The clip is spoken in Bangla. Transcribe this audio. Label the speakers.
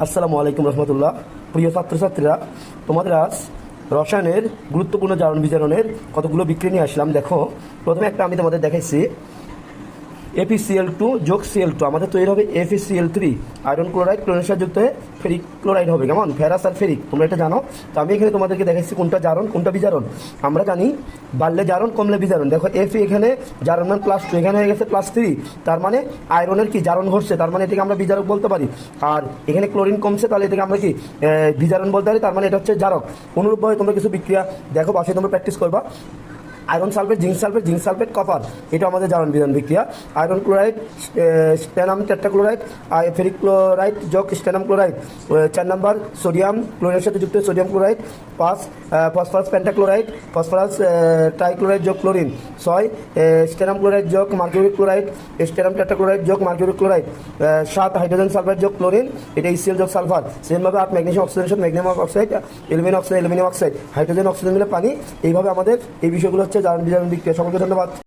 Speaker 1: আসসালামু আলাইকুম রহমতুল্লাহ। প্রিয় ছাত্রছাত্রীরা, তোমাদের আজ রসায়নের গুরুত্বপূর্ণ জারণ বিজারণের কতগুলো বিক্রি নিয়ে আসলাম। দেখো, প্রথমে একটা আমি তোমাদের দেখাইছি। এপিসিএল টু যোগ সিএল টু আমাদের তৈরি হবে এফিসিএল থ্রি আয়রন ক্লোরাইড ক্লোরিনের সাথে যুক্ত হয়ে ফেরিক ক্লোরাইড হবে। কেমন? ফেরাস আর ফেরিক তোমরা এটা জানো। তো আমি এখানে তোমাদেরকে দেখাচ্ছি কোনটা জারণ, কোনটা বিজারণ। আমরা জানি বাড়লে জারণ, কমলে বিজারণ। দেখো এফ এখানে জারণ মান প্লাস টু এখানে হয়ে গেছে প্লাস থ্রি তার মানে আয়রনের কি? জারণ ঘটছে। তার মানে এটাকে আমরা বিজারক বলতে পারি। আর এখানে ক্লোরিন কমছে, তাহলে এটাকে আমরা কি? বিজারণ বলতে পারি। তার মানে এটা হচ্ছে জারক। অনুরূপভাবে তোমরা কিছু বিক্রিয়া দেখো বাসায় তোমরা প্র্যাকটিস করবা। Iron sulphate zinc sulphate zinc sulphate copper এটা আমাদের জারণ বিধান বিক্রিয়া। Iron chloride stannum tetrachloride ferric chloride যোগ স্ট্যানাম ক্লোরাইড চার নাম্বার সোডিয়াম ক্লোরাইডের সাথে যুক্ত সোডিয়াম ক্লোরাইড পাঁচ ফসফরাস পেন্টাক্লোরাইড ফসফরাস ট্রাইক্লোরাইড যোগ ক্লোরিন ছয় স্টেনাম ক্লোরাইড যোগ মার্কিউরিক ক্লোরাইড স্টেনাম টেট্রাক্লোরাইড যোগ মার্কিউরিক ক্লোরাইড সাত হাইড্রোজেন সালফাইড যোগ ক্লোরিন এটা ইসিএল যোগ সালফার সেমভাবে আট magnesium oxidation magnesium oxide aluminium oxide aluminium oxide hydrogen oxygen মিলে পানি। এইভাবে আমাদের এই বিষয়গুলো হচ্ছে জানবি জানবি বিক্রিয়া সকলকে ধন্যবাদ।